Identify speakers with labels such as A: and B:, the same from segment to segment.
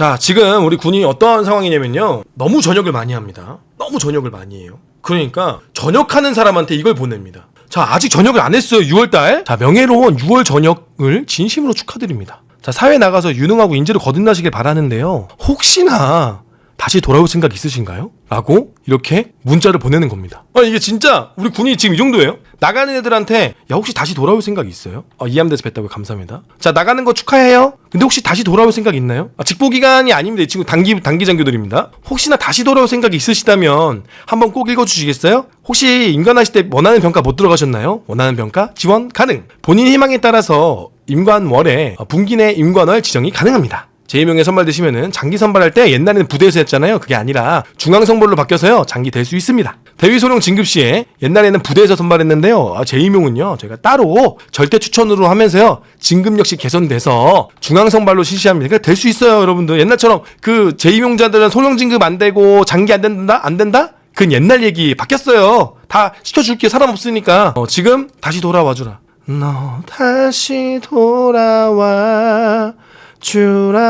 A: 자, 지금 우리 군이 어떠한 상황이냐면요. 너무 전역을 많이 합니다. 너무 전역을 많이 해요. 그러니까 전역하는 사람한테 이걸 보냅니다. 자, 아직 전역을 안 했어요. 6월 달. 자, 명예로운 6월 전역을 진심으로 축하드립니다. 자, 사회 나가서 유능하고 인재를 거듭나시길 바라는데요. 혹시나 다시 돌아올 생각 있으신가요? 라고 이렇게 문자를 보내는 겁니다. 아, 이게 진짜 우리 군이 지금 이 정도예요? 나가는 애들한테 야 혹시 다시 돌아올 생각 있어요? 아, 이함대에서 뵀다고 감사합니다. 자 나가는 거 축하해요. 근데 혹시 다시 돌아올 생각 있나요? 아, 직보 기간이 아닙니다. 이 친구 단기 단기 장교들입니다. 혹시나 다시 돌아올 생각이 있으시다면 한번 꼭 읽어주시겠어요? 혹시 인간하실 때 원하는 평가 못 들어가셨나요? 원하는 평가 지원 가능. 본인 희망에 따라서 임관월에 어, 분기 내 임관월 지정이 가능합니다. 제2명에 선발되시면은 장기 선발할 때 옛날에는 부대에서 했잖아요. 그게 아니라 중앙 선발로 바뀌어서요. 장기 될 수 있습니다. 대위 소령 진급 시에 옛날에는 부대에서 선발했는데요. 아, 제2명은요. 저희가 따로 절대 추천으로 하면서요. 진급 역시 개선돼서 중앙 선발로 실시합니다. 그러니까 될 수 있어요, 여러분들. 옛날처럼 그 제2명자들은 소령 진급 안 되고 장기 안 된다? 안 된다? 그건 옛날 얘기 바뀌었어요. 다 시켜줄게 사람 없으니까. 어, 지금 다시 돌아와 주라. 너 다시 돌아와 주라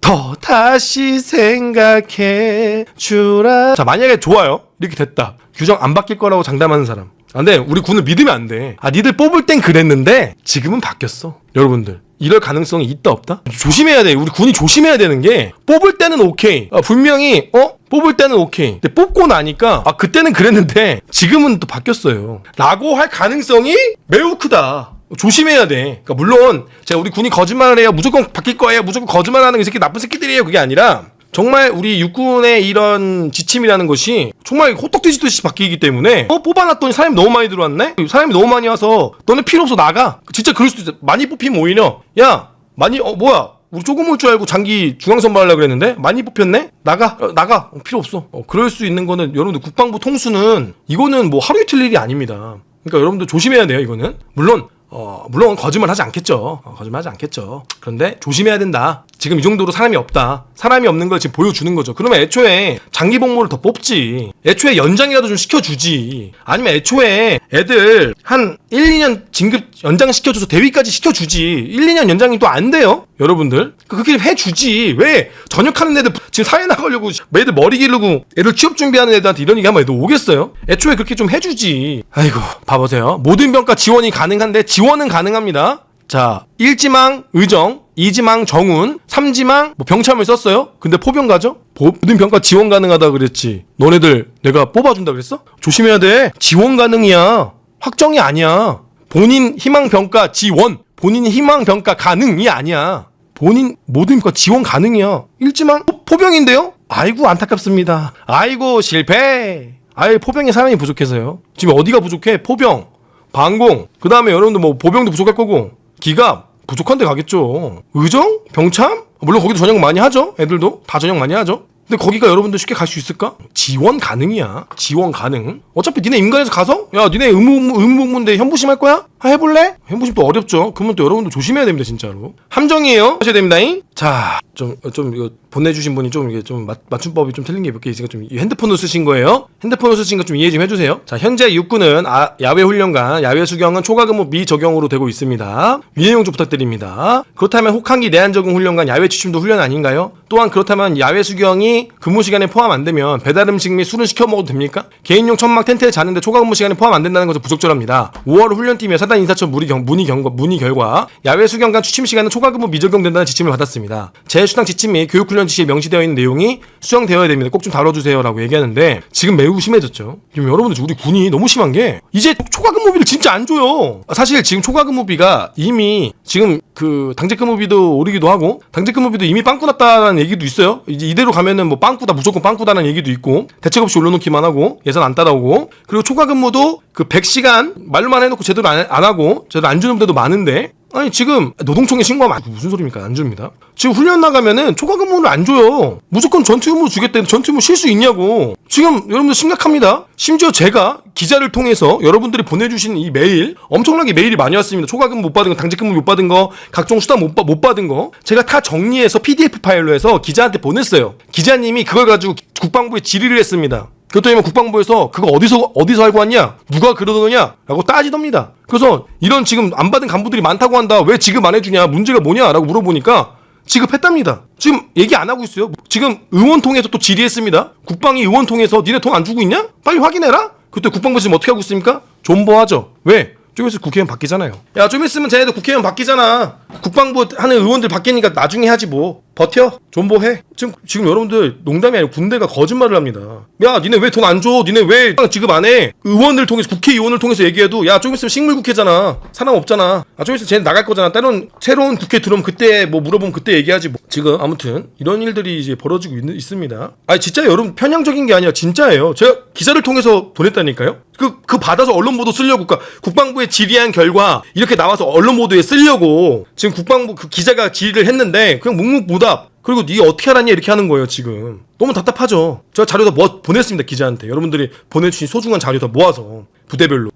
A: 더 다시 생각해. 주라 자 만약에 좋아요. 이렇게 됐다. 규정 안 바뀔 거라고 장담하는 사람. 안돼 우리 군을 믿으면 안돼아 니들 뽑을 땐 그랬는데 지금은 바뀌었어. 여러분들. 이럴 가능성이 있다 없다? 조심해야 돼. 우리 군이 조심해야 되는 게 뽑을 때는 오케이. 아, 분명히 어? 뽑을 때는 오케이. 근데 뽑고 나니까 아 그때는 그랬는데 지금은 또 바뀌었어요. 라고 할 가능성이 매우 크다 조심해야 돼. 그러니까 물론 제가 우리 군이 거짓말을 해요. 무조건 바뀔 거예요. 무조건 거짓말하는 이 새끼 나쁜 새끼들이에요. 그게 아니라 정말 우리 육군의 이런 지침이라는 것이 정말 호떡 뒤지듯이 바뀌기 때문에 어 뽑아놨더니 사람이 너무 많이 들어왔네. 사람이 너무 많이 와서 너네 필요 없어 나가. 진짜 그럴 수도 있어. 많이 뽑히면 오히려 야 많이 어 뭐야 우리 조금 올 줄 알고 장기 중앙선발 하려고 그랬는데 많이 뽑혔네? 나가 어, 나가 어, 필요 없어 어, 그럴 수 있는 거는 여러분들 국방부 통수는 이거는 뭐 하루 이틀 일이 아닙니다 그러니까 여러분들 조심해야 돼요 이거는 물론 어, 물론 거짓말 하지 않겠죠. 어, 거짓말 하지 않겠죠. 그런데 조심해야 된다. 지금 이 정도로 사람이 없다. 사람이 없는 걸 지금 보여주는 거죠. 그러면 애초에 장기 복무를 더 뽑지. 애초에 연장이라도 좀 시켜주지. 아니면 애초에 애들 한 1, 2년 진급 연장시켜줘서 대위까지 시켜주지. 1, 2년 연장이 또 안 돼요? 여러분들. 그렇게 해주지. 왜? 전역하는 애들 지금 사회 나가려고 애들 머리 기르고 애들 취업 준비하는 애들한테 이런 얘기 하면 애들 오겠어요? 애초에 그렇게 좀 해주지. 아이고, 봐보세요. 모든 병가 지원이 가능한데 지원은 가능합니다. 자, 1지망 의정, 2지망 정운, 3지망 뭐 병참을 썼어요? 근데 포병 가죠? 모든 병가 지원 가능하다 그랬지. 너네들 내가 뽑아준다 그랬어? 조심해야 돼. 지원 가능이야. 확정이 아니야. 본인 희망 병가 지원, 본인 희망 병가 가능이 아니야. 본인 모든 병가 지원 가능이야. 1지망 포, 포병인데요? 아이고 안타깝습니다. 아이고 실패. 아이 포병에 사람이 부족해서요. 지금 어디가 부족해? 포병, 방공, 그 다음에 여러분들 뭐 보병도 부족할 거고 기갑 부족한 데 가겠죠. 의정? 병참? 물론 거기도 전역 많이 하죠. 애들도 다 전역 많이 하죠. 근데 거기가 여러분들 쉽게 갈 수 있을까? 지원 가능이야. 지원 가능. 어차피 니네 인간에서 가서 야 니네 의무 의무복무인데 현부심 할 거야? 아, 해볼래? 현부심 또 어렵죠. 그러면 또 여러분들 조심해야 됩니다 진짜로. 함정이에요. 하셔야 됩니다잉. 자, 좀, 좀, 이거 보내주신 분이 좀, 이게 좀, 맞, 맞춤법이 좀 틀린 게 몇 개 있으니까 좀, 핸드폰으로 쓰신 거예요? 핸드폰으로 쓰신 거 좀 이해 좀 해주세요. 자, 현재 육군은 아, 야외 훈련관, 야외 수경은 초과 근무 미적용으로 되고 있습니다. 위해용 좀 부탁드립니다. 그렇다면 혹한기 내한 적응 훈련관 야외 취침도 훈련 아닌가요? 또한 그렇다면 야외 수경이 근무 시간에 포함 안 되면 배달 음식 및 술은 시켜 먹어도 됩니까? 개인용 천막 텐트에 자는데 초과 근무 시간에 포함 안 된다는 것은 부적절합니다. 5월 훈련팀에 사단 인사처 문의 경, 문의 경과, 문의 결과 야외 수경관 취침 시간은 초과 근무 미적용된다는 지침을 받았습니다. 제수당 지침 및 교육훈련 지시에 명시되어 있는 내용이 수정되어야 됩니다. 꼭 좀 다뤄주세요라고 얘기하는데 지금 매우 심해졌죠. 지금 여러분들 우리 군이 너무 심한 게 이제 초과 근무비를 진짜 안 줘요. 사실 지금 초과 근무비가 이미 지금 그 당직 근무비도 오르기도 하고 당직 근무비도 이미 빵꾸 났다는 얘기도 있어요. 이제 이대로 가면은 뭐 빵꾸다 무조건 빵꾸다는 얘기도 있고 대책 없이 올려놓기만 하고 예산 안 따라오고 그리고 초과 근무도 그 100시간 말로만 해놓고 제대로 안, 안 하고 제대로 안 주는 데도 많은데 아니 지금 노동청에 신고하면 안- 무슨 소리입니까? 안 줍니다. 지금 훈련 나가면은 초과 근무를 안 줘요. 무조건 전투 의무 주겠다는데 전투 의무 쉴 수 있냐고. 지금 여러분들 심각합니다. 심지어 제가 기자를 통해서 여러분들이 보내주신 이 메일 엄청나게 메일이 많이 왔습니다. 초과 근무 못 받은 거 당직 근무 못 받은 거 각종 수당 못, 받- 못 받은 거. 제가 다 정리해서 PDF 파일로 해서 기자한테 보냈어요. 기자님이 그걸 가지고 국방부에 질의를 했습니다 그렇다면 국방부에서 그거 어디서 어디서 알고 왔냐? 누가 그러느냐?라고 따지답니다. 그래서 이런 지금 안 받은 간부들이 많다고 한다. 왜 지금 안 해주냐? 문제가 뭐냐?라고 물어보니까 지급했답니다. 지금 얘기 안 하고 있어요. 지금 의원 통해서 또 질의했습니다. 국방위 의원 통해서 니네 돈 안 주고 있냐? 빨리 확인해라. 그때 국방부 지금 어떻게 하고 있습니까? 존버하죠. 왜? 좀 있으면 국회의원 바뀌잖아요. 야, 좀 있으면 쟤네들 국회의원 바뀌잖아. 국방부 하는 의원들 바뀌니까 나중에 하지 뭐. 버텨. 존버해. 지금, 지금 여러분들 농담이 아니고 군대가 거짓말을 합니다. 야, 니네 왜 돈 안 줘? 니네 왜 지급 안 해? 의원들 통해서, 국회의원을 통해서 얘기해도, 야, 좀 있으면 식물국회잖아. 사람 없잖아. 아, 좀 있으면 쟤네 나갈 거잖아. 때론 새로운 국회 들어오면 그때 뭐 물어보면 그때 얘기하지 뭐. 지금 아무튼 이런 일들이 이제 벌어지고 있, 있습니다. 아니, 진짜 여러분 편향적인 게 아니라 진짜예요. 제가 기사를 통해서 보냈다니까요? 그, 그 받아서 언론 보도 쓰려고, 그니까 국방부에 질의한 결과 이렇게 나와서 언론 보도에 쓰려고 지금 국방부 그 기자가 질의를 했는데 그냥 묵묵부답. 그리고 니 어떻게 알았냐 이렇게 하는 거예요 지금. 너무 답답하죠. 제가 자료 다 모, 보냈습니다 기자한테. 여러분들이 보내주신 소중한 자료 다 모아서 부대별로.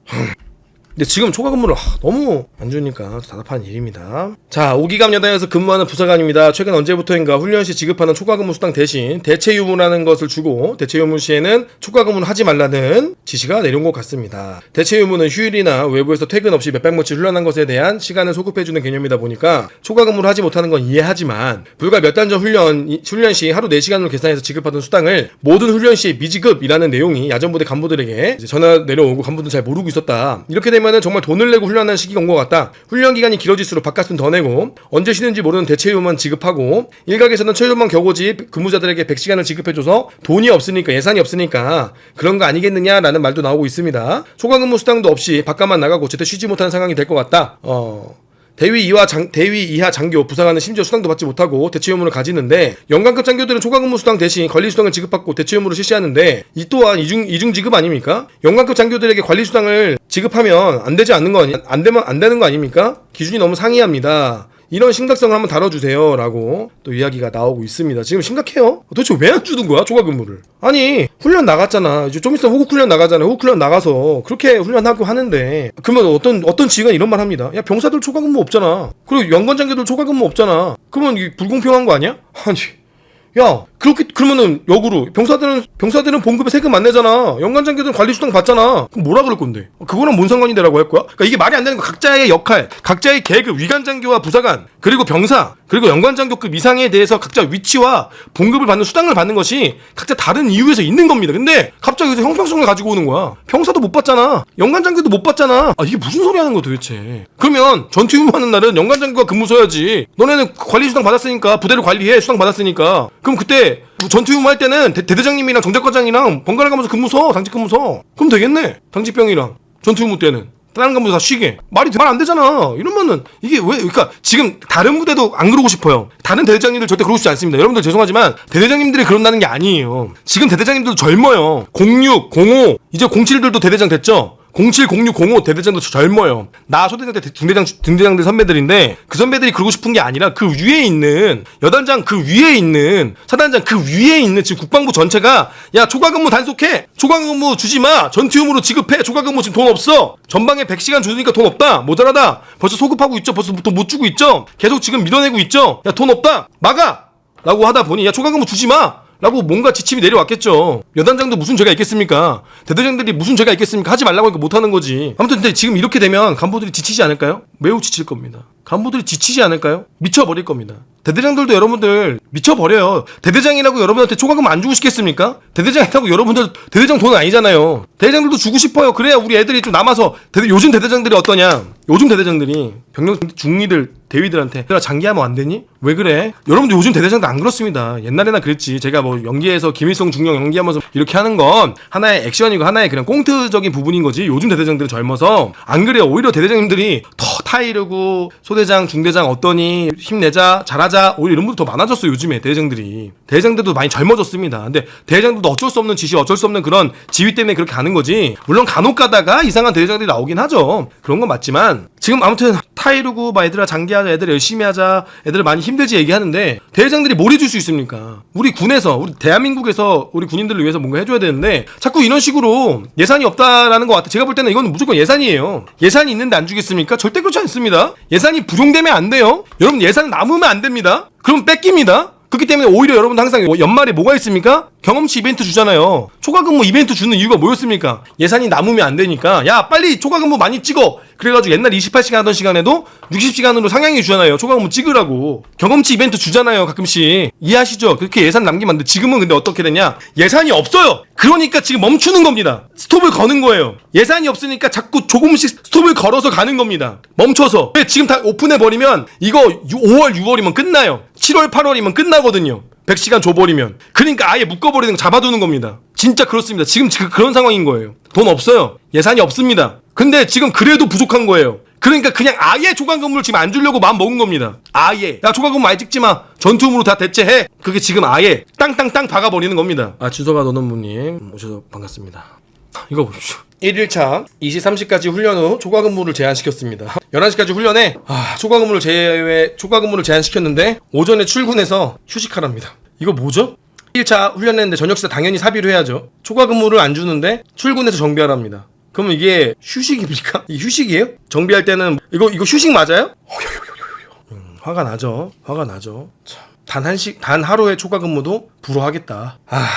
A: 근데 지금 초과 근무를 하, 너무 안 주니까 답답한 일입니다. 자, 오기감 여단에서 근무하는 부사관입니다. 최근 언제부터인가 훈련 시 지급하는 초과 근무 수당 대신 대체 유무라는 것을 주고 대체 유무 시에는 초과 근무는 하지 말라는 지시가 내려온 것 같습니다. 대체 유무는 휴일이나 외부에서 퇴근 없이 몇백 며칠 훈련한 것에 대한 시간을 소급해주는 개념이다 보니까 초과 근무를 하지 못하는 건 이해하지만 불과 몇 달 전 훈련 이- 훈련 시 하루 4시간으로 계산해서 지급하던 수당을 모든 훈련 시 미지급이라는 내용이 야전부대 간부들에게 전화 내려오고 간부들은 잘 모르고 있었다. 이렇게 되면 은 정말 돈을 내고 훈련하는 시기가 온 것 같다. 훈련 기간이 길어질수록 바깥은 더 내고 언제 쉬는지 모르는 대체휴만 지급하고 일각에서는 최소만 겨고지 근무자들에게 100시간을 지급해줘서 돈이 없으니까 예산이 없으니까 그런 거 아니겠느냐라는 말도 나오고 있습니다. 초과 근무 수당도 없이 바깥만 나가고 제때 쉬지 못하는 상황이 될 것 같다. 어. 대위 이하 장 대위 이하 장교 부사관은 심지어 수당도 받지 못하고 대체 의무를 가지는데 연간급 장교들은 초과 근무 수당 대신 관리 수당을 지급받고 대체 의무를 실시하는데 이 또한 이중 이중 지급 아닙니까? 연간급 장교들에게 관리 수당을 지급하면 안 되지 않는 거 아니 안 되면 안 되는 거 아닙니까? 기준이 너무 상이합니다. 이런 심각성을 한번 다뤄주세요 라고 또 이야기가 나오고 있습니다. 지금 심각해요. 도대체 왜 안 주는 거야 초과 근무를? 아니 훈련 나갔잖아. 이제 좀 있으면 호국 훈련 나가잖아. 호국 훈련 나가서 그렇게 훈련하고 하는데 그러면 어떤 어떤 지휘관 이런 말 합니다. 야 병사들 초과 근무 없잖아. 그리고 연관 장교들 초과 근무 없잖아. 그러면 불공평한 거 아니야? 아니 야 그렇게 그러면은 역으로 병사들은 병사들은 봉급에 세금 안 내잖아. 연간 장교들은 관리 수당 받잖아. 그럼 뭐라 그럴 건데? 그거랑 뭔 상관이 되라고 할 거야? 그러니까 이게 말이 안 되는 거. 각자의 역할 각자의 계급 위관 장교와 부사관 그리고 병사 그리고 연관 장교급 이상에 대해서 각자 위치와 봉급을 받는 수당을 받는 것이 각자 다른 이유에서 있는 겁니다. 근데 갑자기 여기서 형평성을 가지고 오는 거야. 병사도 못 받잖아. 연간 장교도 못 받잖아. 아 이게 무슨 소리 하는 거야 도대체? 그러면 전투 유무하는 날은 연간 장교가 근무 서야지. 너네는 관리 수당 받았으니까 부대를 관리해 수당 받았으니까. 그럼 그때 전투 유무 할 때는 대, 대장님이랑 정작과장이랑 번갈아 가면서 근무 서 당직 근무 서. 그럼 되겠네. 당직병이랑 전투 유무 때는. 다른 간부 다 쉬게. 말이 말 안 되잖아. 이러면은 이게 왜 그러니까 지금 다른 부대도 안 그러고 싶어요. 다른 대대장님들 절대 그러고 싶지 않습니다. 여러분들 죄송하지만 대대장님들이 그런다는 게 아니에요. 지금 대대장님들도 젊어요. 06 05 이제 07들도 대대장 됐죠 07, 06, 05 대대장도 젊어요. 나 초대장 때 중대장, 중대장들 선배들인데 그 선배들이 그러고 싶은 게 아니라 그 위에 있는 여단장 그 위에 있는 사단장 그 위에 있는 지금 국방부 전체가 야 초과근무 단속해. 초과근무 주지 마. 전투용으로 지급해. 초과근무 지금 돈 없어. 전방에 100시간 주니까 돈 없다. 모자라다. 벌써 소급하고 있죠. 벌써 돈 못 주고 있죠. 계속 지금 밀어내고 있죠. 야 돈 없다. 막아! 라고 하다 보니 야 초과근무 주지 마 라고 뭔가 지침이 내려왔겠죠. 여단장도 무슨 죄가 있겠습니까? 대대장들이 무슨 죄가 있겠습니까? 하지 말라고 하니까 못하는 거지. 아무튼 근데 지금 이렇게 되면 간부들이 지치지 않을까요? 매우 지칠 겁니다. 간부들이 지치지 않을까요? 미쳐버릴 겁니다. 대대장들도 여러분들 미쳐버려요. 대대장이라고 여러분한테 초과금 안 주고 싶겠습니까? 대대장이라고 여러분들 대대장 돈 아니잖아요. 대대장들도 주고 싶어요. 그래야 우리 애들이 좀 남아서 대대, 요즘 대대장들이 어떠냐? 요즘 대대장들이 병력 중위들 대위들한테 내가 장기하면 안 되니? 왜 그래? 여러분들 요즘 대대장도 안 그렇습니다. 옛날에나 그랬지. 제가 뭐 연기에서 김일성 중령 연기하면서 이렇게 하는 건 하나의 액션이고 하나의 그냥 꽁트적인 부분인 거지. 요즘 대대장들은 젊어서 안 그래요. 오히려 대대장님들이 더 타이르고 소대장, 중대장 어떠니 힘내자, 잘하자 오히려 이런 분들 더 많아졌어요. 요즘에 대대장들이. 대대장들도 많이 젊어졌습니다. 근데 대대장들도 어쩔 수 없는 지시, 어쩔 수 없는 그런 지위 때문에 그렇게 하는 거지. 물론 간혹 가다가 이상한 대대장들이 나오긴 하죠. 그런 건 맞지만 지금 아무튼 타이르고 막 얘들아 장기하자, 애들 열심히 하자, 애들 많이 힘들지 얘기하는데 대대장들이 뭘 해줄 수 있습니까? 우리 군에서 우리 대한민국에서 우리 군인들을 위해서 뭔가 해줘야 되는데 자꾸 이런 식으로 예산이 없다라는 것 같아. 제가 볼 때는 이건 무조건 예산이에요. 예산이 있는데 안 주겠습니까? 절대 그렇지 않습니다. 예산이 부족되면 안 돼요. 여러분 예산 남으면 안 됩니다. 그럼 뺏깁니다. 그렇기 때문에 오히려 여러분 항상 연말에 뭐가 있습니까? 경험치 이벤트 주잖아요. 초과근무 이벤트 주는 이유가 뭐였습니까? 예산이 남으면 안 되니까 야 빨리 초과근무 많이 찍어. 그래가지고 옛날 28시간 하던 시간에도 60시간으로 상향해 주잖아요. 초과근무 찍으라고. 경험치 이벤트 주잖아요. 가끔씩. 이해하시죠? 그렇게 예산 남기면 안 돼. 지금은 근데 어떻게 되냐? 예산이 없어요. 그러니까 지금 멈추는 겁니다. 스톱을 거는 거예요. 예산이 없으니까 자꾸 조금씩 스톱을 걸어서 가는 겁니다. 멈춰서. 왜 지금 다 오픈해 버리면 이거 5월, 6월이면 끝나요. 7월, 8월이면 끝나거든요. 100시간 줘버리면. 그러니까 아예 묶어버리는 거 잡아두는 겁니다. 진짜 그렇습니다. 지금 그- 그런 상황인 거예요. 돈 없어요. 예산이 없습니다. 근데 지금 그래도 부족한 거예요. 그러니까 그냥 아예 초과근무를 지금 안 주려고 마음 먹은 겁니다. 아예. 야, 초과근무 많이 찍지 마. 전투음으로 다 대체해. 그게 지금 아예 땅땅땅 박아버리는 겁니다. 아, 주소가 너는 분님 오셔서 반갑습니다. 이거 보십시오. 1일차 2시 30까지 훈련 후 초과 근무를 제한시켰습니다. 11시까지 훈련해 아, 초과 근무를 제외 초과 근무를 제한시켰는데 오전에 출근해서 휴식하랍니다. 이거 뭐죠? 1차 훈련했는데 저녁 식사 당연히 사비로 해야죠. 초과 근무를 안 주는데 출근해서 정비하랍니다. 그러면 이게 휴식입니까? 이 휴식이에요? 정비할 때는 이거 이거 휴식 맞아요? 음, 화가 나죠. 화가 나죠. 단 한식 단 하루의 초과 근무도 불허하겠다. 아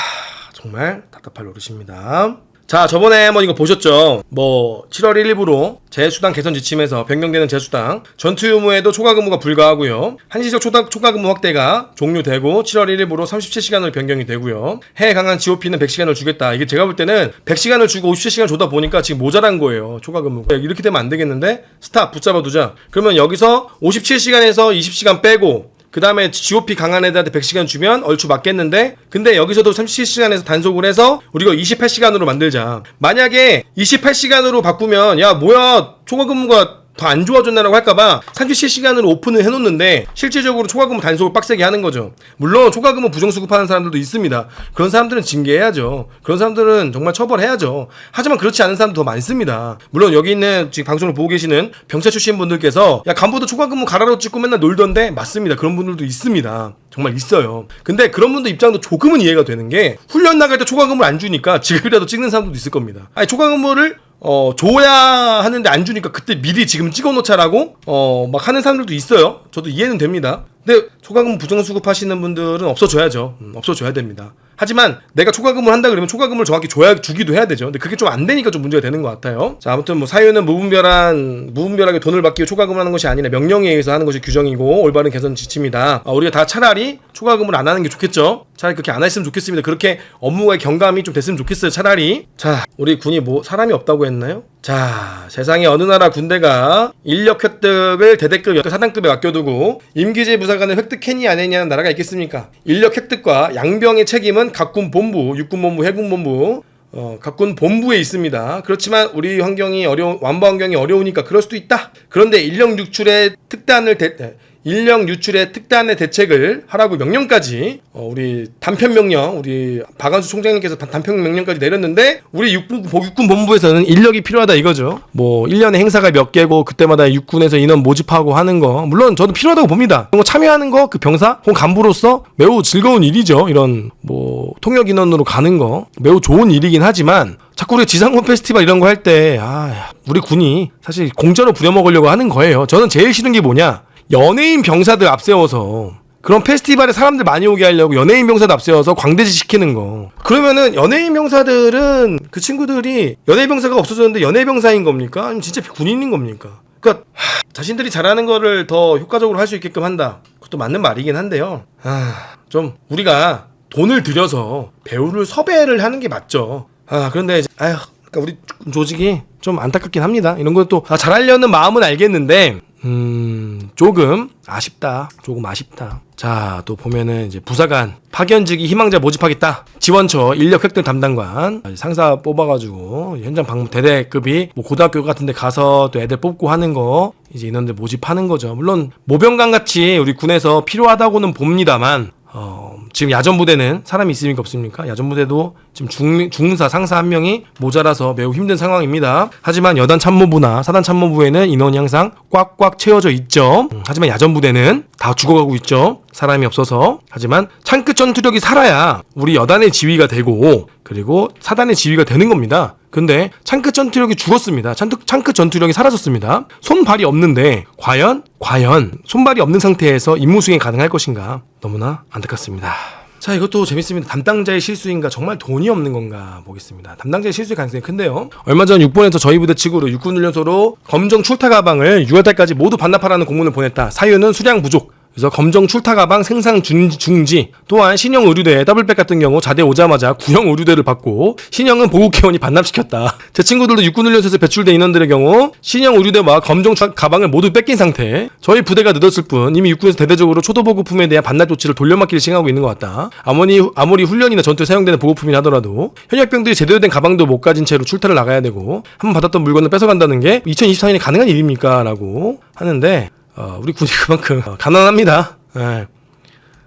A: 정말 답답할 노릇입니다. 자, 저번에 한번 이거 보셨죠? 뭐, 7월 1일부로 재수당 개선 지침에서 변경되는 재수당, 전투 유무에도 초과 근무가 불가하고요. 한시적 초과, 초과 근무 확대가 종료되고 7월 1일부로 37시간으로 변경이 되고요. 해외 강한 GOP는 100시간을 주겠다. 이게 제가 볼 때는 100시간을 주고 57시간 줘다 보니까 지금 모자란 거예요. 초과 근무가. 이렇게 되면 안 되겠는데? 스탑 붙잡아 두자. 그러면 여기서 57시간에서 20시간 빼고 그 다음에 GOP 강한 애들한테 100시간 주면 얼추 맞겠는데? 근데 여기서도 37시간에서 단속을 해서 우리가 28시간으로 만들자. 만약에 28시간으로 바꾸면 야 뭐야? 초과 근무가 더 안 좋아졌나라고 할까봐 37시간으로 오픈을 해놓는데 실질적으로 초과근무 단속을 빡세게 하는 거죠. 물론 초과근무 부정수급하는 사람들도 있습니다. 그런 사람들은 징계해야죠. 그런 사람들은 정말 처벌해야죠. 하지만 그렇지 않은 사람도 더 많습니다. 물론 여기 있는 지금 방송을 보고 계시는 병사 출신 분들께서 야 간부도 초과근무 가라로 찍고 맨날 놀던데 맞습니다. 그런 분들도 있습니다. 정말 있어요. 근데 그런 분들 입장도 조금은 이해가 되는 게 훈련 나갈 때 초과근무를 안 주니까 지금이라도 찍는 사람들도 있을 겁니다. 아니 초과근무를 어, 줘야 하는데 안 주니까 그때 미리 지금 찍어 놓자라고, 어, 막 하는 사람들도 있어요. 저도 이해는 됩니다. 근데 초과금 부정 수급 하시는 분들은 없어줘야죠. 음, 없어줘야 됩니다. 하지만 내가 초과금을 한다 그러면 초과금을 정확히 줘야 주기도 해야 되죠. 근데 그게 좀 안 되니까 좀 문제가 되는 것 같아요. 자 아무튼 뭐 사유는 무분별한 무분별하게 돈을 받기 위해 초과금을 하는 것이 아니라 명령에 의해서 하는 것이 규정이고 올바른 개선 지침이다. 아, 우리가 다 차라리 초과금을 안 하는 게 좋겠죠. 차라리 그렇게 안 했으면 좋겠습니다. 그렇게 업무의 경감이 좀 됐으면 좋겠어요. 차라리 자 우리 군이 뭐 사람이 없다고 했나요? 자 세상에 어느 나라 군대가 인력 획득을 대대급 사단급에 맡겨두고 임기제 부사 관을 획득했니 안 했냐는 나라가 있겠습니까? 인력 획득과 양병의 책임은 각군 본부, 육군 본부, 해군 본부 어, 각군 본부에 있습니다. 그렇지만 우리 환경이 어려 완보 환경이 어려우니까 그럴 수도 있다. 그런데 인력 유출의 특단을 대, 에, 인력 유출의 특단의 대책을 하라고 명령까지 어, 우리 단편 명령 우리 박안수 총장님께서 단- 단편 명령까지 내렸는데 우리 육군 보- 육군 본부에서는 인력이 필요하다 이거죠. 뭐 1년에 행사가 몇 개고 그때마다 육군에서 인원 모집하고 하는 거 물론 저도 필요하다고 봅니다. 그런 거 참여하는 거 그 병사 혹은 간부로서 매우 즐거운 일이죠. 이런 뭐 통역 인원으로 가는 거 매우 좋은 일이긴 하지만 자꾸 우리가 지상군 페스티벌 이런 거 할 때 아, 우리 군이 사실 공짜로 부려먹으려고 하는 거예요. 저는 제일 싫은 게 뭐냐? 연예인 병사들 앞세워서 그런 페스티벌에 사람들 많이 오게 하려고 연예인 병사들 앞세워서 광대지 시키는 거. 그러면은 연예인 병사들은 그 친구들이 연예인 병사가 없어졌는데 연예 병사인 겁니까? 아니면 진짜 군인인 겁니까? 그러니까 하, 자신들이 잘하는 거를 더 효과적으로 할 수 있게끔 한다. 그것도 맞는 말이긴 한데요. 아, 좀 우리가 돈을 들여서 배우를 섭외를 하는 게 맞죠. 아, 그런데 이제 아휴, 그러니까 우리 조직이 좀 안타깝긴 합니다. 이런 것도 아, 잘하려는 마음은 알겠는데 음, 조금 아쉽다. 조금 아쉽다. 자, 또 보면은 이제 부사관 파견직이 희망자 모집하겠다. 지원처 인력 획득 담당관 상사 뽑아가지고 현장 방문 대대급이 뭐 고등학교 같은데 가서 또 애들 뽑고 하는 거 이제 인원들 모집하는 거죠. 물론 모병관 같이 우리 군에서 필요하다고는 봅니다만 어, 지금 야전 부대는 사람이 있습니까 없습니까? 야전 부대도 지금 중, 중사 상사 한 명이 모자라서 매우 힘든 상황입니다. 하지만 여단 참모부나 사단 참모부에는 인원이 항상 꽉꽉 채워져 있죠. 음, 하지만 야전 부대는 다 죽어가고 있죠. 사람이 없어서. 하지만 창끝 전투력이 살아야 우리 여단의 지휘가 되고 그리고 사단의 지휘가 되는 겁니다. 근데 창끝 전투력이 죽었습니다. 창끝 전투력이 사라졌습니다. 손발이 없는데 과연 과연 손발이 없는 상태에서 임무 수행이 가능할 것인가? 너무나 안타깝습니다. 자 이것도 재밌습니다. 담당자의 실수인가 정말 돈이 없는 건가 보겠습니다. 담당자의 실수의 가능성이 큰데요. 얼마 전 6번에서 저희 부대 측으로 육군훈련소로 검정 출타 가방을 6월달까지 모두 반납하라는 공문을 보냈다. 사유는 수량 부족. 그래서 검정 출타 가방 생산 중- 중지 또한 신형 의류대 더블백 같은 경우 자대 오자마자 구형 의류대를 받고 신형은 보국회원이 반납시켰다. 제 친구들도 육군 훈련소에서 배출된 인원들의 경우 신형 의류대와 검정 출- 가방을 모두 뺏긴 상태. 저희 부대가 늦었을 뿐 이미 육군에서 대대적으로 초도 보급품에 대한 반납 조치를 돌려막기를 시행하고 있는 것 같다. 아무리 아무리 훈련이나 전투에 사용되는 보급품이라 하더라도 현역병들이 제대로 된 가방도 못 가진 채로 출타를 나가야 되고 한번 받았던 물건을 뺏어간다는 게 2024년에 가능한 일입니까?라고 하는데 어, 우리 군이 그만큼 어, 가난합니다. 예.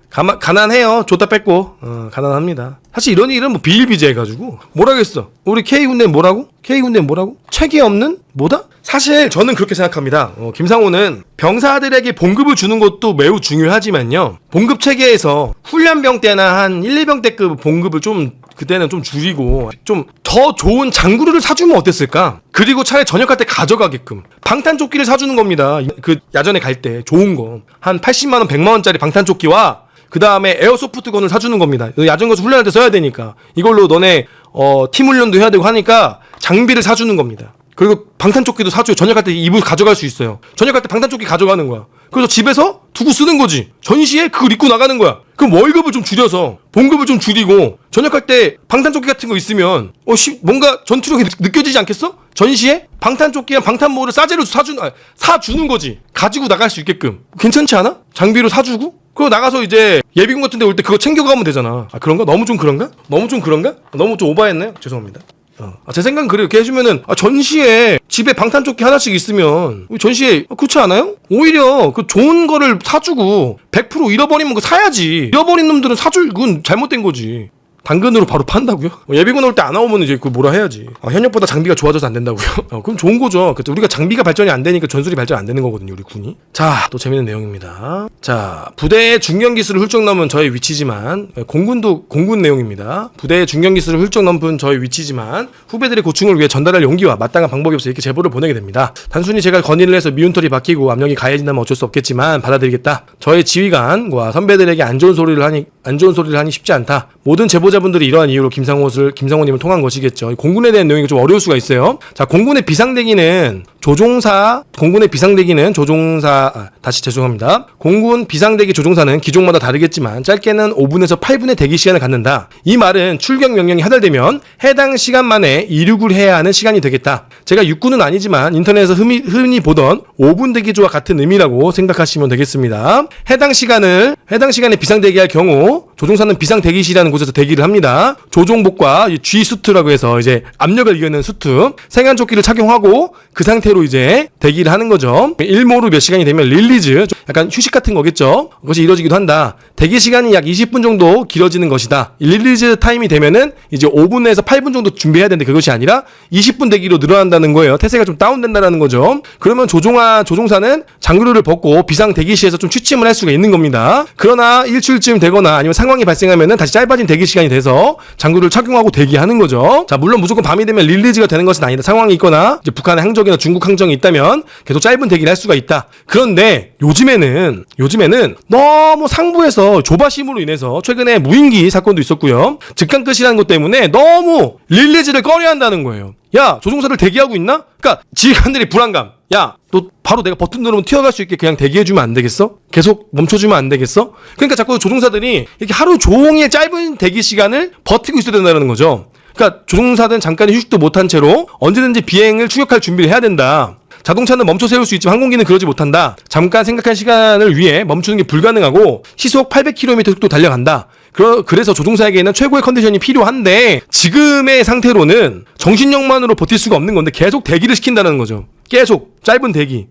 A: 가마, 가난해요. 줬다 뺏고 어, 가난합니다. 사실 이런 일은 뭐 비일비재해가지고 뭐라겠어. 우리 K 군대 뭐라고? K 군대 뭐라고? 체계 없는 뭐다? 사실 저는 그렇게 생각합니다. 어, 김상호는 병사들에게 봉급을 주는 것도 매우 중요하지만요. 봉급 체계에서 훈련병 때나 한 1, 2병 때급 봉급을 좀 그때는 좀 줄이고 좀 더 좋은 장구를 사주면 어땠을까? 그리고 차라리 전역할 때 가져가게끔 방탄조끼를 사주는 겁니다. 그 야전에 갈 때 좋은 거 한 80만 원, 100만 원짜리 방탄조끼와 그 다음에 에어소프트건을 사주는 겁니다. 야전 가서 훈련할 때 써야 되니까 이걸로 너네 어, 팀 훈련도 해야 되고 하니까 장비를 사주는 겁니다. 그리고 방탄조끼도 사줘요. 전역할 때 입을 가져갈 수 있어요. 전역할 때 방탄조끼 가져가는 거야. 그래서 집에서 두고 쓰는 거지. 전시에 그걸 입고 나가는 거야. 그럼 월급을 좀 줄여서 봉급을 좀 줄이고 전역할 때 방탄조끼 같은 거 있으면 어 씨, 뭔가 전투력이 느- 느껴지지 않겠어? 전시에 방탄조끼랑 방탄모를 싸제로 사주는 아, 사주는 거지. 가지고 나갈 수 있게끔 괜찮지 않아? 장비로 사주고 그리고 나가서 이제 예비군 같은 데 올 때 그거 챙겨가면 되잖아. 아, 그런가? 너무 좀 그런가? 너무 좀 그런가? 너무 좀 오바했나요? 죄송합니다. 어. 아, 제 생각은 그래요. 이렇게 해주면은, 아, 전시에 집에 방탄조끼 하나씩 있으면, 전시에, 아, 그렇지 않아요? 오히려 그 좋은 거를 사주고, 100% 잃어버리면 그거 사야지. 잃어버린 놈들은 사줄, 그건 잘못된 거지. 당근으로 바로 판다고요? 어, 예비군 올 때 안 나오면 이제 그 뭐라 해야지. 아, 현역보다 장비가 좋아져서 안 된다고요? 어, 그럼 좋은 거죠. 그때 우리가 장비가 발전이 안 되니까 전술이 발전 안 되는 거거든요, 우리 군이. 자, 또 재밌는 내용입니다. 자, 부대의 중견 기술을 훌쩍 넘은 저의 위치지만 예, 공군도 공군 내용입니다. 부대의 중견 기술을 훌쩍 넘은 저의 위치지만 후배들의 고충을 위해 전달할 용기와 마땅한 방법이 없어 이렇게 제보를 보내게 됩니다. 단순히 제가 건의를 해서 미운 털이 박히고 압력이 가해진다면 어쩔 수 없겠지만 받아들이겠다. 저의 지휘관과 선배들에게 안 좋은 소리를 하니 안 좋은 소리를 하니 쉽지 않다. 모든 제보 자분들이 이러한 이유로 김상호를 김상호님을 통한 것이겠죠. 공군에 대한 내용이 좀 어려울 수가 있어요. 자, 공군의 비상대기는 조종사 공군의 비상대기는 조종사 아, 다시 죄송합니다. 공군 비상대기 조종사는 기종마다 다르겠지만 짧게는 5분에서 8분의 대기 시간을 갖는다. 이 말은 출격 명령이 하달되면 해당 시간 만에 이륙을 해야 하는 시간이 되겠다. 제가 육군은 아니지만 인터넷에서 흔히, 흔히 보던 5분 대기조와 같은 의미라고 생각하시면 되겠습니다. 해당 시간을 해당 시간에 비상대기할 경우 조종사는 비상대기실이라는 곳에서 대기를 합니다. 조종복과 이 G 수트라고 해서 이제 압력을 이겨낸 수트, 생안조끼를 착용하고 그 상태 로 이제 대기를 하는 거죠. 일모로 몇 시간이 되면 릴리즈, 좀 약간 휴식 같은 거겠죠. 그것이 이루어지기도 한다. 대기 시간이 약 20분 정도 길어지는 것이다. 이 릴리즈 타임이 되면은 이제 5분에서 8분 정도 준비해야 되는데 그것이 아니라 20분 대기로 늘어난다는 거예요. 태세가 좀 다운된다는 거죠. 그러면 조종아 조종사는 장구를 벗고 비상 대기실에서 좀 취침을 할 수가 있는 겁니다. 그러나 일주일쯤 되거나 아니면 상황이 발생하면은 다시 짧아진 대기 시간이 돼서 장구를 착용하고 대기하는 거죠. 자, 물론 무조건 밤이 되면 릴리즈가 되는 것은 아니다. 상황이 있거나 북한의 항적이나 중국 항정이 있다면 계속 짧은 대기를 할 수가 있다. 그런데 요즘에는 요즘에는 너무 상부에서 조바심으로 인해서 최근에 무인기 사건도 있었고요. 직강 끝이라는 것 때문에 너무 릴리즈를 꺼려 한다는 거예요. 야, 조종사를 대기하고 있나? 그러니까 지휘관들이 불안감. 야, 너 바로 내가 버튼 누르면 튀어갈 수 있게 그냥 대기해주면 안 되겠어? 계속 멈춰주면 안 되겠어? 그러니까 자꾸 조종사들이 이렇게 하루 종일 짧은 대기 시간을 버티고 있어야 된다는 거죠. 그러니까 조종사들은 잠깐의 휴식도 못한 채로 언제든지 비행을 추격할 준비를 해야 된다. 자동차는 멈춰 세울 수 있지만 항공기는 그러지 못한다. 잠깐 생각한 시간을 위해 멈추는 게 불가능하고 시속 800km 속도 달려간다. 그러, 그래서 조종사에게는 최고의 컨디션이 필요한데 지금의 상태로는 정신력만으로 버틸 수가 없는 건데 계속 대기를 시킨다는 거죠. 계속 짧은 대기.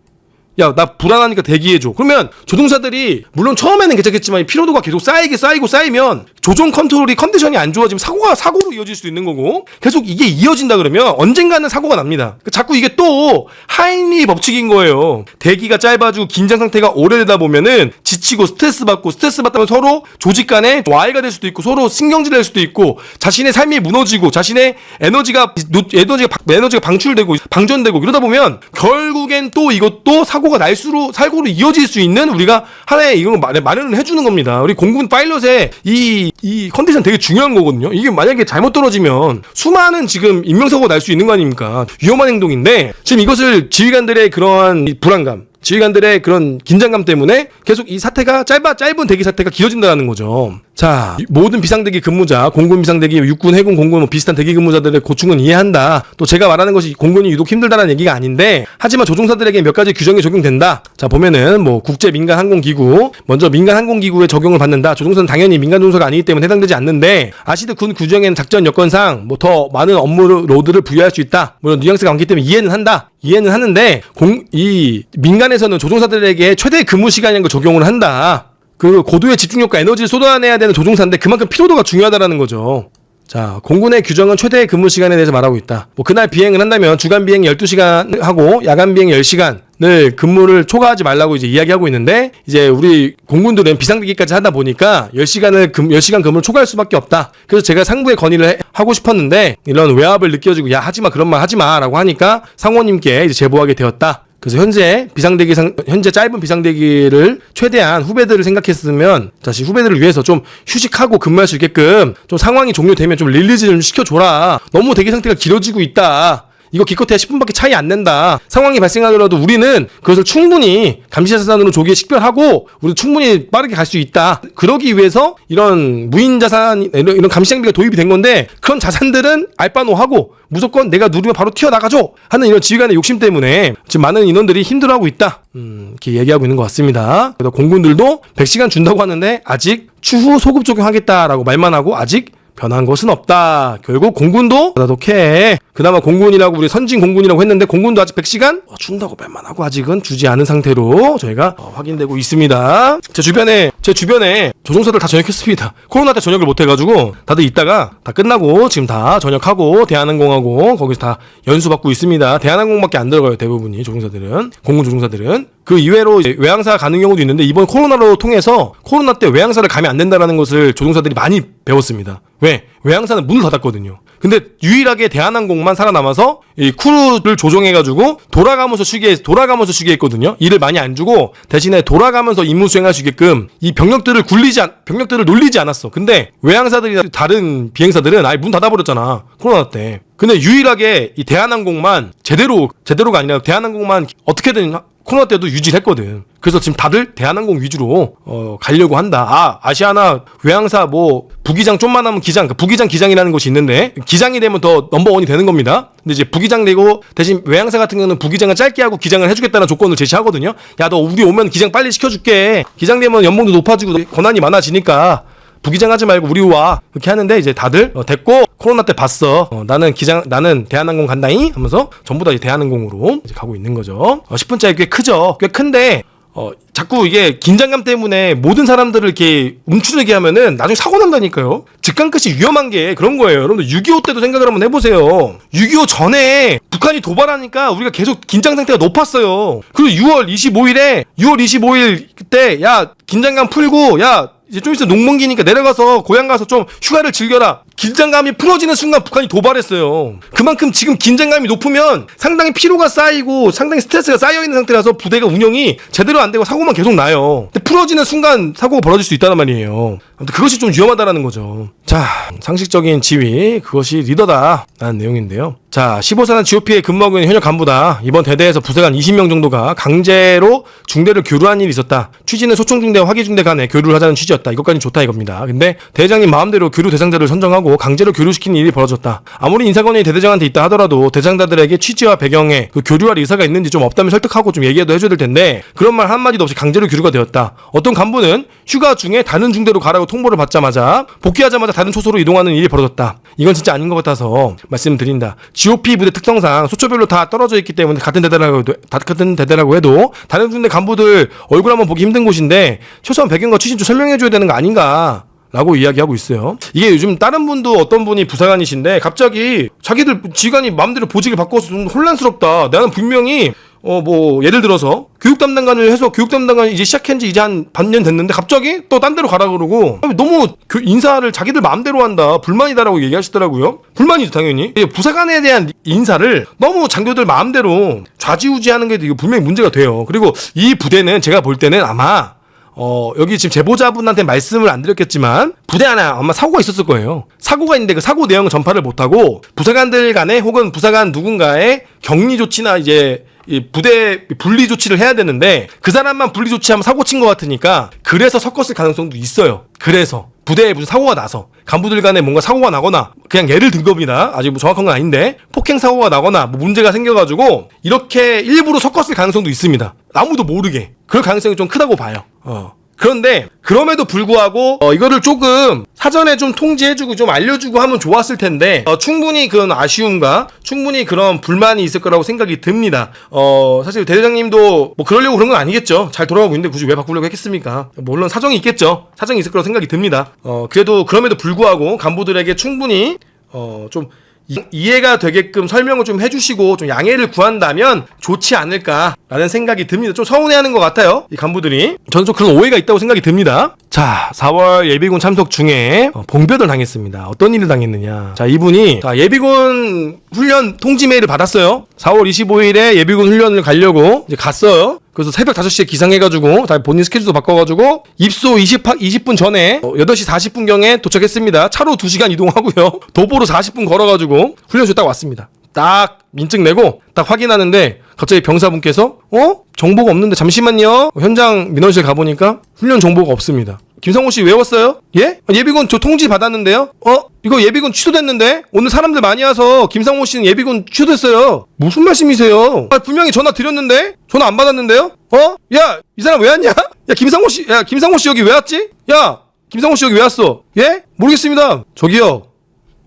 A: 야, 나 불안하니까 대기해줘. 그러면 조종사들이, 물론 처음에는 괜찮겠지만, 이 피로도가 계속 쌓이게 쌓이고 쌓이면, 조종 컨트롤이 컨디션이 안 좋아지면 사고가, 사고로 이어질 수도 있는 거고, 계속 이게 이어진다 그러면 언젠가는 사고가 납니다. 그러니까 자꾸 이게 또, 하인리 법칙인 거예요. 대기가 짧아지고, 긴장 상태가 오래되다 보면은, 지치고 스트레스 받고, 스트레스 받다면 서로 조직 간에 와해가 될 수도 있고, 서로 신경질 낼 수도 있고, 자신의 삶이 무너지고, 자신의 에너지가, 노- 에너지가, 방- 에너지가 방출되고, 방전되고, 이러다 보면, 결국엔 또 이것도 사고 가 날수록, 사고로 이어질 수 있는 우리가 하나의 이걸 마련- 마련을 해주는 겁니다. 우리 공군 파일럿의 이, 이 컨디션 되게 중요한 거거든요. 이게 만약에 잘못 떨어지면 수많은 지금 인명사고가 날수 있는 거 아닙니까? 위험한 행동인데, 지금 이것을 지휘관들의 그러한 이 불안감, 지휘관들의 그런 긴장감 때문에 계속 이 사태가 짧아 짧은 대기 사태가 길어진다는 거죠. 자, 이 모든 비상대기 근무자, 공군 비상대기, 육군, 해군, 공군 뭐 비슷한 대기 근무자들의 고충은 이해한다. 또 제가 말하는 것이 공군이 유독 힘들다는 얘기가 아닌데, 하지만 조종사들에게 몇 가지 규정이 적용된다. 자, 보면은 뭐 국제 민간 항공기구, 먼저 민간 항공기구에 적용을 받는다. 조종사는 당연히 민간 조종사가 아니기 때문에 해당되지 않는데, 아시드 군 규정에는 작전 여건상 뭐 더 많은 업무 로드를 부여할 수 있다. 물론 뉘앙스가 많기 때문에 이해는 한다. 이해는 하는데 공 이 민간에서는 조종사들에게 최대 근무 시간이라는 걸 적용을 한다. 그 고도의 집중력과 에너지를 쏟아내야 되는 조종사인데 그만큼 피로도가 중요하다라는 거죠. 자, 공군의 규정은 최대 근무 시간에 대해서 말하고 있다. 뭐 그날 비행을 한다면 주간 비행 12시간 하고 야간 비행 10시간을 근무를 초과하지 말라고 이제 이야기하고 있는데 이제 우리 공군들은 비상대기까지 하다 보니까 10시간을 금 10시간 근무를 초과할 수밖에 없다. 그래서 제가 상부에 건의를 해- 하고 싶었는데 이런 외압을 느껴지고 야 하지 마 그런 말 하지 마라고 하니까 상원님께 이제 제보하게 되었다. 그래서 현재 비상대기 상, 현재 짧은 비상대기를 최대한 후배들을 생각했으면 다시 후배들을 위해서 좀 휴식하고 근무할 수 있게끔 좀 상황이 종료되면 좀 릴리즈 좀 시켜줘라. 너무 대기 상태가 길어지고 있다. 이거 기껏해야 10분밖에 차이 안 낸다. 상황이 발생하더라도 우리는 그것을 충분히 감시자산으로 조기에 식별하고 우리 충분히 빠르게 갈 수 있다. 그러기 위해서 이런 무인 자산 이런, 이런 감시 장비가 도입이 된 건데 그런 자산들은 알바노하고 무조건 내가 누르면 바로 튀어나가죠 하는 이런 지휘관의 욕심 때문에 지금 많은 인원들이 힘들어하고 있다. 음, 이렇게 얘기하고 있는 것 같습니다. 그래서 공군들도 100시간 준다고 하는데 아직 추후 소급 적용하겠다라고 말만 하고 아직 변한 것은 없다. 결국 공군도 나독해. 그나마 공군이라고 우리 선진 공군이라고 했는데 공군도 아직 100시간 어, 준다고 말만 하고 아직은 주지 않은 상태로 저희가 어, 확인되고 있습니다. 제 주변에 제 주변에 조종사들 다 전역했습니다. 코로나 때 전역을 못 해가지고 다들 있다가 다 끝나고 지금 다 전역하고 대한항공하고 거기서 다 연수 받고 있습니다. 대한항공밖에 안 들어가요 대부분이 조종사들은 공군 조종사들은 그 이외로 외항사 가는 경우도 있는데 이번 코로나로 통해서 코로나 때 외항사를 가면 안 된다라는 것을 조종사들이 많이 배웠습니다. 왜? 외항사는 문을 닫았거든요. 근데 유일하게 대한항공만 살아남아서 이 크루를 조정해가지고 돌아가면서 쉬게 돌아가면서 쉬게 했거든요. 일을 많이 안 주고 대신에 돌아가면서 임무 수행할 수 있게끔 이 병력들을 굴리지 않, 병력들을 놀리지 않았어. 근데 외항사들이나 다른 비행사들은 아예 문 닫아버렸잖아. 코로나 때. 근데 유일하게 이 대한항공만 제대로 제대로가 아니라 대한항공만 어떻게든 코로나 때도 유지를 했거든. 그래서 지금 다들 대한항공 위주로 어, 가려고 한다. 아 아시아나 외항사 뭐 부기장 좀만 하면 기장, 그 부기장 기장이라는 곳이 있는데 기장이 되면 더 넘버원이 되는 겁니다. 근데 이제 부기장 되고 대신 외항사 같은 경우는 부기장을 짧게 하고 기장을 해주겠다는 조건을 제시하거든요. 야 너 우리 오면 기장 빨리 시켜줄게. 기장 되면 연봉도 높아지고 권한이 많아지니까 부기장 하지 말고 우리 와 그렇게 하는데 이제 다들 어, 됐고 코로나 때 봤어. 어, 나는 기장 나는 대한항공 간다잉 하면서 전부 다 이제 대한항공으로 이제 가고 있는 거죠. 어, 10분짜리 꽤 크죠? 꽤 큰데 어 자꾸 이게 긴장감 때문에 모든 사람들을 이렇게 움츠리게 하면은 나중에 사고 난다니까요. 직간 끝이 위험한 게 그런 거예요. 여러분들 6.25 때도 생각을 한번 해보세요. 6.25 전에 북한이 도발하니까 우리가 계속 긴장 상태가 높았어요. 그리고 6월 25일에 6월 25일 그때 야 긴장감 풀고 야 이제 좀 있으면 농번기니까 내려가서 고향 가서 좀 휴가를 즐겨라. 긴장감이 풀어지는 순간 북한이 도발했어요. 그만큼 지금 긴장감이 높으면 상당히 피로가 쌓이고 상당히 스트레스가 쌓여 있는 상태라서 부대가 운영이 제대로 안 되고 사고만 계속 나요. 근데 풀어지는 순간 사고가 벌어질 수 있다는 말이에요. 아무튼 그것이 좀 위험하다라는 거죠. 자, 상식적인 지위 그것이 리더다 라는 내용인데요. 자, 15사단 GOP에 근무하고 있는 현역 간부다. 이번 대대에서 부사관 20명 정도가 강제로 중대를 교류한 일이 있었다. 취지는 소총중대와 화기중대 간에 교류를 하자는 취지였다. 이것까지 좋다 이겁니다. 근데 대장님 마음대로 교류 대상자를 선정하고 강제로 교류시키는 일이 벌어졌다. 아무리 인사권이 대대장한테 있다 하더라도 대장자들에게 취지와 배경에 그 교류할 의사가 있는지 좀 없다면 설득하고 좀 얘기해도 해줘야 될 텐데 그런 말 한마디도 없이 강제로 교류가 되었다. 어떤 간부는 휴가 중에 다른 중대로 가라고 통보를 받자마자 복귀하자마자 다른 초소로 이동하는 일이 벌어졌다. 이건 진짜 아닌 것 같아서 말씀드린다. GOP 부대 특성상 소초별로 다 떨어져 있기 때문에 같은 대대라고 해도, 다 같은 대대라고 해도 다른 군대 간부들 얼굴 한번 보기 힘든 곳인데 최소한 배경과 취진 좀 설명해줘야 되는 거 아닌가? 라고 이야기하고 있어요. 이게 요즘 다른 분도 어떤 분이 부사관이신데 갑자기 자기들 지관이 마음대로 보직을 바꿔서 좀 혼란스럽다. 나는 분명히 어 뭐 예를 들어서 교육 담당관을 해서 교육 담당관이 이제 시작한 지 이제 한 반년 됐는데 갑자기 또 딴 데로 가라 그러고 너무 교- 인사를 자기들 마음대로 한다. 불만이다라고 얘기하시더라고요. 불만이죠 당연히. 부사관에 대한 인사를 너무 장교들 마음대로 좌지우지 하는 게 이거 분명히 문제가 돼요. 그리고 이 부대는 제가 볼 때는 아마 어, 여기 지금 제보자분한테 말씀을 안 드렸겠지만, 부대 안에 아마 사고가 있었을 거예요. 사고가 있는데 그 사고 내용을 전파를 못하고, 부사관들 간에 혹은 부사관 누군가의 격리 조치나 이제, 이 부대 분리 조치를 해야 되는데, 그 사람만 분리 조치하면 사고 친 것 같으니까, 그래서 섞었을 가능성도 있어요. 그래서. 부대에 무슨 사고가 나서 간부들 간에 뭔가 사고가 나거나 그냥 예를 든 겁니다. 아직 뭐 정확한 건 아닌데 폭행 사고가 나거나 뭐 문제가 생겨가지고 이렇게 일부러 섞었을 가능성도 있습니다. 아무도 모르게 그럴 가능성이 좀 크다고 봐요. 어. 그런데 그럼에도 불구하고 어, 이거를 조금 사전에 좀 통지해주고 좀 알려주고 하면 좋았을 텐데 어, 충분히 그런 아쉬움과 충분히 그런 불만이 있을 거라고 생각이 듭니다. 어, 사실 대대장님도 뭐 그러려고 그런 건 아니겠죠. 잘 돌아가고 있는데 굳이 왜 바꾸려고 했겠습니까? 물론 사정이 있겠죠. 사정이 있을 거라고 생각이 듭니다. 어, 그래도 그럼에도 불구하고 간부들에게 충분히 어, 좀 이- 이해가 되게끔 설명을 좀 해주시고 좀 양해를 구한다면 좋지 않을까라는 생각이 듭니다. 좀 서운해하는 것 같아요. 이 간부들이. 저는 좀 그런 오해가 있다고 생각이 듭니다. 자, 4월 예비군 참석 중에 어, 봉변을 당했습니다. 어떤 일을 당했느냐. 자, 이분이 자, 예비군 훈련 통지 메일을 받았어요. 4월 25일에 예비군 훈련을 가려고 이제 갔어요. 그래서 새벽 5시에 기상해가지고 다 본인 스케줄도 바꿔가지고 입소 20, 20분 전에 어, 8시 40분경에 도착했습니다. 차로 2시간 이동하고요. 도보로 40분 걸어가지고 훈련소에 딱 왔습니다. 딱 민증 내고 딱 확인하는데 갑자기 병사분께서 어? 정보가 없는데 잠시만요. 현장 민원실 가보니까 훈련 정보가 없습니다. 김성호 씨 외웠어요? 예? 예비군 저 통지 받았는데요? 어? 이거 예비군 취소됐는데? 오늘 사람들 많이 와서 김상호 씨는 예비군 취소됐어요. 무슨 말씀이세요? 아, 분명히 전화 드렸는데? 전화 안 받았는데요? 어? 야, 이 사람 왜 왔냐? 야, 김상호 씨, 야, 김상호 씨 여기 왜 왔지? 야, 김상호 씨 여기 왜 왔어? 예? 모르겠습니다. 저기요.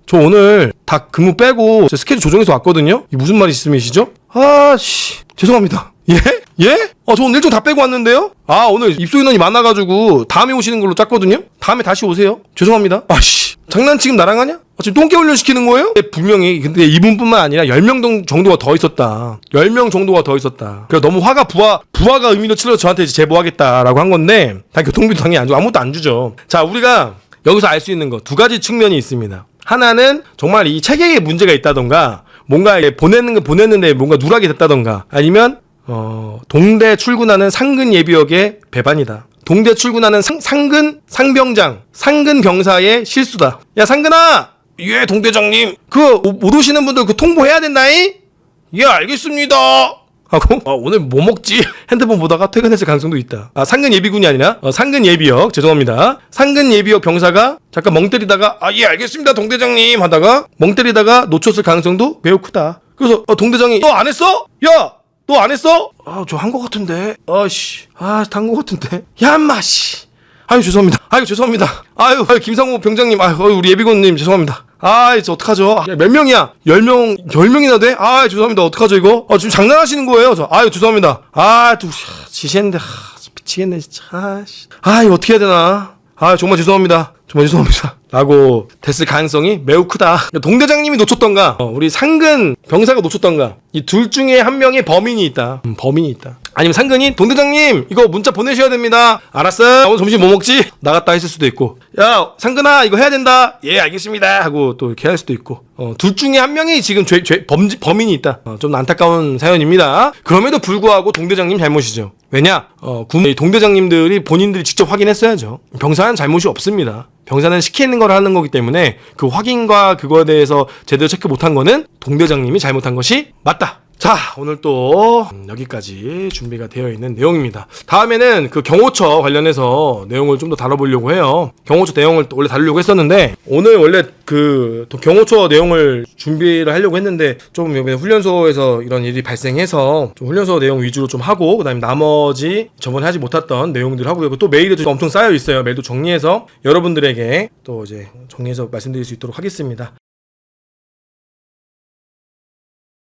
A: 저 오늘 다 근무 빼고 제 스케줄 조정해서 왔거든요? 이 무슨 말씀이시죠? 아, 씨. 죄송합니다. 예? 예? 어, 저 오늘 일정 다 빼고 왔는데요? 아, 오늘 입소 인원이 많아가지고 다음에 오시는 걸로 짰거든요? 다음에 다시 오세요. 죄송합니다. 아, 씨. 장난 지금 나랑 하냐? 아, 지금 똥개 훈련 시키는 거예요? 네, 분명히. 근데 이분뿐만 아니라 10명 정도가 더 있었다. 10명 정도가 더 있었다. 그래서 너무 화가 부하, 부하가 의미로 치러 저한테 제보하겠다라고 한 건데, 다 교통비도 당연히 안 주고 아무것도 안 주죠. 자, 우리가 여기서 알 수 있는 거 두 가지 측면이 있습니다. 하나는 정말 이 체계에 문제가 있다던가 뭔가 보내는 거 보냈는데 뭔가 누락이 됐다던가 아니면 어 동대 출근하는 상근 예비역의 배반이다. 동대 출근하는 상, 상근 상병장 상근 병사의 실수다. 야 상근아 예 동대장님 그 못 오시는 분들 그 통보해야 된다이. 예 알겠습니다. 하고 어, 오늘 뭐 먹지? 핸드폰 보다가 퇴근했을 가능성도 있다. 아 상근 예비군이 아니라 어, 상근 예비역 죄송합니다. 상근 예비역 병사가 잠깐 멍 때리다가 아 예 알겠습니다 동대장님 하다가 멍 때리다가 놓쳤을 가능성도 매우 크다. 그래서 어, 동대장이 너 안 했어? 야 너 안 했어? 아 저 한 거 같은데. 아씨 아 단 거 같은데. 야마 씨. 아유 죄송합니다. 아유 죄송합니다. 아유, 아유 김상호 병장님, 아유 우리 예비군님 죄송합니다. 아, 이제 어떡하죠? 야, 몇 명이야? 열 명, 열 명이나 돼? 아, 죄송합니다. 어떡하죠 이거? 아, 지금 장난하시는 거예요? 저, 아유 죄송합니다. 아, 또 하, 지시했는데, 하, 미치겠네 진짜. 아, 씨. 아, 이거 어떻게 해야 되나? 아, 정말 죄송합니다. 정말 죄송합니다. 라고 됐을 가능성이 매우 크다. 동대장님이 놓쳤던가, 어, 우리 상근 병사가 놓쳤던가, 이 둘 중에 한 명의 범인이 있다. 음, 범인이 있다. 아니면 상근이 동대장님 이거 문자 보내셔야 됩니다. 알았어. 오늘 점심 뭐 먹지? 나갔다 했을 수도 있고. 야 상근아 이거 해야 된다. 예 알겠습니다. 하고 또 이렇게 할 수도 있고. 어, 둘 중에 한 명이 지금 죄, 죄 범지, 범인이 있다. 어, 좀 안타까운 사연입니다. 그럼에도 불구하고 동대장님 잘못이죠. 왜냐? 어, 군이 동대장님들이 본인들이 직접 확인했어야죠. 병사는 잘못이 없습니다. 병사는 시키는 걸 하는 거기 때문에 그 확인과 그거에 대해서 제대로 체크 못한 거는 동대장님이 잘못한 것이 맞다. 자, 오늘 또 음, 여기까지 준비가 되어 있는 내용입니다. 다음에는 그 경호처 관련해서 내용을 좀 더 다뤄보려고 해요. 경호처 내용을 원래 다루려고 했었는데 오늘 원래 그또 경호처 내용을 준비를 하려고 했는데 좀 이번에 훈련소에서 이런 일이 발생해서 좀 훈련소 내용 위주로 좀 하고 그다음에 나머지 저번에 하지 못했던 내용들 하고요. 그리고 또 메일도 엄청 쌓여 있어요. 메일도 정리해서 여러분들에게 또 이제 정리해서 말씀드릴 수 있도록 하겠습니다.